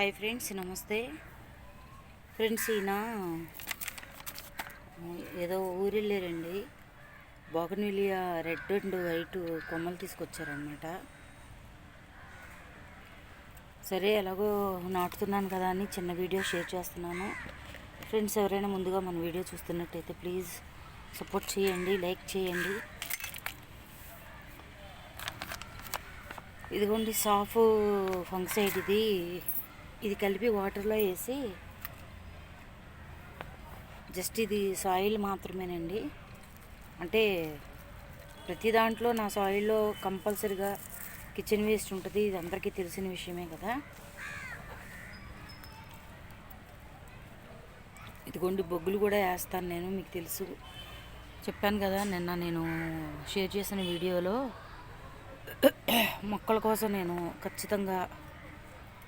Hi friends నమస్తే. Friends ఈయన ఏదో ఊరెళ్ళారండి. బోగన్విలియా రెడ్ అండ్ వైట్ కొమ్మలు తీసుకొచ్చారనమాట సరే ఎలాగో నాటుతున్నాను కదా అని చిన్న వీడియో షేర్ చేస్తున్నాను. ఫ్రెండ్స్ ఎవరైనా ముందుగా మన వీడియో చూస్తున్నట్టయితే ప్లీజ్ సపోర్ట్ చేయండి లైక్ చేయండి. ఇదిగోండి సాఫ్ ఫంక్సైడ్ ఇది. ఇది కలిపి వాటర్లో వేసి జస్ట్ ఇది సాయిల్ మాత్రమేనండి. అంటే ప్రతి దాంట్లో నా సాయిల్లో కంపల్సరిగా కిచెన్ వేస్ట్ ఉంటుంది. ఇది అందరికీ తెలిసిన విషయమే కదా. ఇదిగోండి బొగ్గులు కూడా వేస్తాను నేను మీకు తెలుసు. చెప్పాను కదా నిన్న నేను షేర్ చేసిన వీడియోలో మొక్కల కోసం నేను ఖచ్చితంగా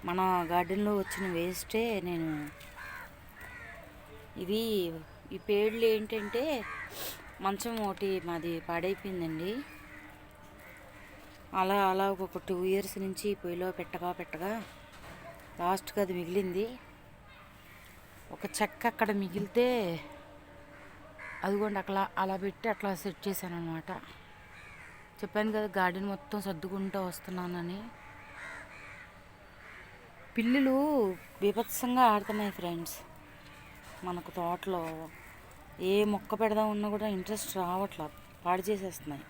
మన గార్డెన్లో వచ్చిన వేస్టే నేను ఇవి ఈ పేర్లు ఏంటంటే మంచం ఒకటి మాది పాడైపోయిందండి. అలా అలా ఒక టూ ఇయర్స్ నుంచి పొయ్యిలో పెట్టగా పెట్టగా లాస్ట్కి అది మిగిలింది. ఒక చెక్క అక్కడ మిగిలితే అదిగోండి అట్లా అలా పెట్టి అట్లా సెట్ చేశాను అనమాట చెప్పాను కదా గార్డెన్ మొత్తం సర్దుకుంటూ వస్తున్నానని. పిల్లులు బీభత్సంగా ఆడుతున్నాయి ఫ్రెండ్స్. మనకు తోటలో ఏ మొక్క పెడదాం ఉన్నా కూడా ఇంట్రెస్ట్ రావట్లా పాడు చేసేస్తున్నాయి.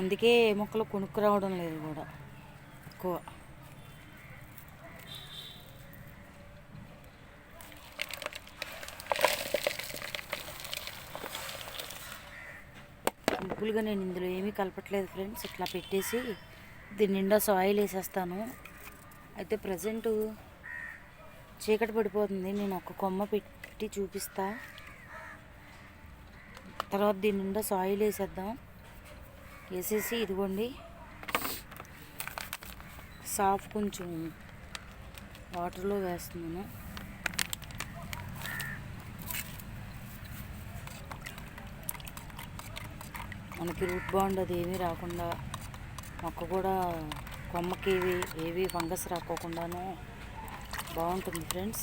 అందుకే ఏ మొక్కలు కొనుక్కు రావడం లేదు కూడా ఎక్కువ. సింపుల్గా నేను ఇందులో ఏమీ కలపట్లేదు ఫ్రెండ్స్. ఇట్లా పెట్టేసి దీని నిండా సాయిల్ వేసేస్తాను. అయితే ప్రజెంట్ చీకటి పడిపోతుంది. నేను ఒక కొమ్మ పెట్టి చూపిస్తా. తర్వాత దీని నిండా సాయిల్ వేసేద్దాం. వేసేసి ఇదిగోండి. సాఫ్ కొంచెం వాటర్లో వేస్తున్నాను. మనకి రూట్ బాండ్ అది ఏమీ రాకుండా మొక్క కూడా కొమ్మకి ఏవి ఏవి ఫంగస్ రాకోకుండాను బాగుంటుంది ఫ్రెండ్స్.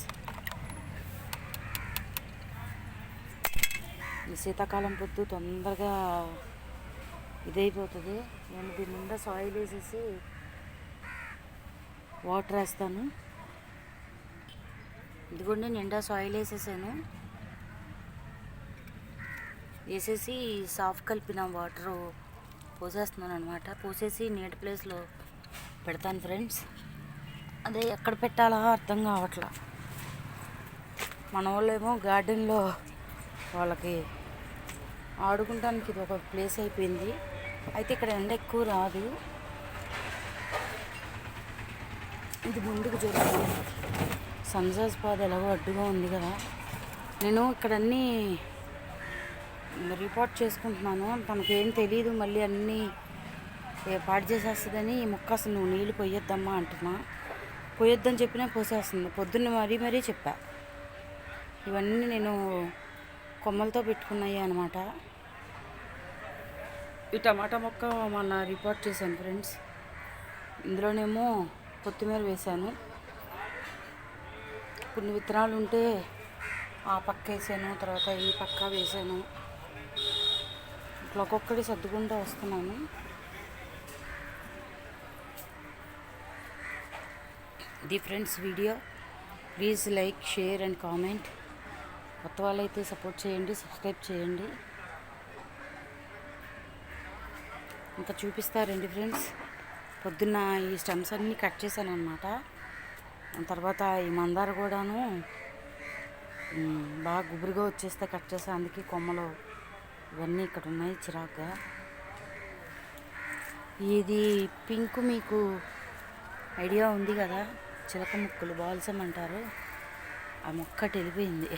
ఈ శీతాకాలం పొద్దు తొందరగా ఇదైపోతుంది. నేను దీని నిండా సాయిల్ వేసేసి వాటర్ వేస్తాను. ఇదిగోండి నిండా సాయిల్ వేసేసాను. వేసేసి సాఫ్ట్ కలిపిన వాటరు పోసేస్తున్నాను అనమాట పోసేసి నీట్ ప్లేస్లో పెడతాను ఫ్రెండ్స్. అదే ఎక్కడ పెట్టాలా అర్థం కావట్లా. మన వాళ్ళేమో గార్డెన్లో వాళ్ళకి ఆడుకుంటానికి ఇది ఒక ప్లేస్ అయిపోయింది. అయితే ఇక్కడ ఎండ ఎక్కువ రాదు. ఇది ముందుకు జరుగుతుంది. సన్జాజ్ పాద ఎలాగో అడ్డుగా ఉంది కదా. నేను ఇక్కడన్నీ రిపోర్ట్ చేసుకుంటున్నాను. తనకేం తెలియదు మళ్ళీ అన్నీ ఏ పాడు చేసేస్తుందని ఈ మొక్క అసలు నువ్వు నీళ్ళు పొయ్యొద్దమ్మా అంటున్నా. పోయొద్దని చెప్పినా పోసేస్తుంది. పొద్దున్న మరీ మరీ చెప్పా. ఇవన్నీ నేను కొమ్మలతో పెట్టుకున్నాయి అనమాట ఈ టమాటా మొక్క మొన్న రిపోర్ట్ చేశాను ఫ్రెండ్స్. ఇందులోనేమో కొత్తిమీర వేశాను. కొన్ని విత్తనాలు ఉంటే ఆ పక్క వేసాను తర్వాత ఈ పక్క వేసాను. ఇట్లా ఒక్కొక్కటి సర్దుకుంటూ వస్తున్నాను. The friends video please like share and comment. కొత్త వాళ్ళైతే సపోర్ట్ చేయండి సబ్స్క్రైబ్ చేయండి. ఇంకా చూపిస్తారండి ఫ్రెండ్స్. పొద్దున్న ఈ స్టెమ్స్ అన్నీ కట్ చేశాను అనమాట తర్వాత ఈ మందార కూడాను బాగా గుబురుగా వచ్చేస్తే కట్ చేసా అందుకే కొమ్మలు ఇవన్నీ ఇక్కడ ఉన్నాయి చిరాగ్గా ఇది పింక్ మీకు ఐడియా ఉంది కదా? చిలక ముక్కలు బాల్సం అంటారు. ఆ మొక్క వెళ్ళిపోయింది.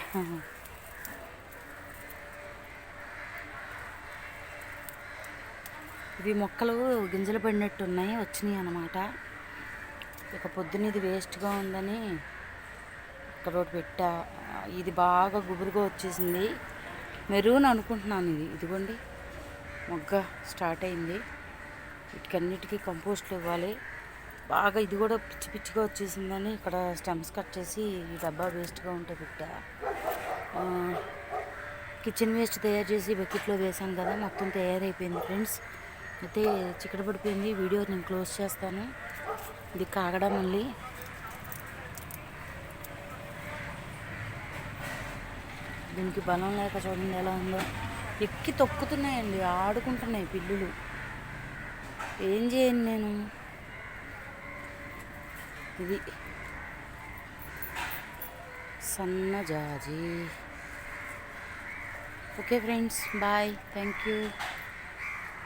ఇవి మొక్కలు గింజలు పడినట్టు ఉన్నాయి వచ్చినాయి అన్నమాట. ఇక పొద్దున్న ఇది వేస్ట్గా ఉందని ఇక్కడ ఒకటి పెట్టా. ఇది బాగా గుబురుగా వచ్చేసింది. మెరూన్ అనుకుంటున్నాను ఇది. ఇదిగోండి. మొగ్గ స్టార్ట్ అయింది. వీటికన్నిటికీ కంపోస్ట్లు ఇవ్వాలి. బాగా ఇది కూడా పిచ్చి పిచ్చిగా వచ్చేసిందని ఇక్కడ స్టెమ్స్ కట్ చేసి ఈ డబ్బా వేస్ట్గా ఉంటే బిడ్డ కిచెన్ వేస్ట్ తయారు చేసి బకెట్లో వేసాను కదా మొత్తం తయారైపోయింది ఫ్రెండ్స్. అయితే చిక్కడ పడిపోయింది వీడియో నేను క్లోజ్ చేస్తాను. ఇది కాగడం మళ్ళీ. దీనికి బలం లేక చూడండి ఎలా ఉందో. ఎక్కి తొక్కుతున్నాయండి ఆడుకుంటున్నాయి పిల్లులు. ఏం చేయను నేను? ఇది సన్నజాజీ okay friends bye. Thank you.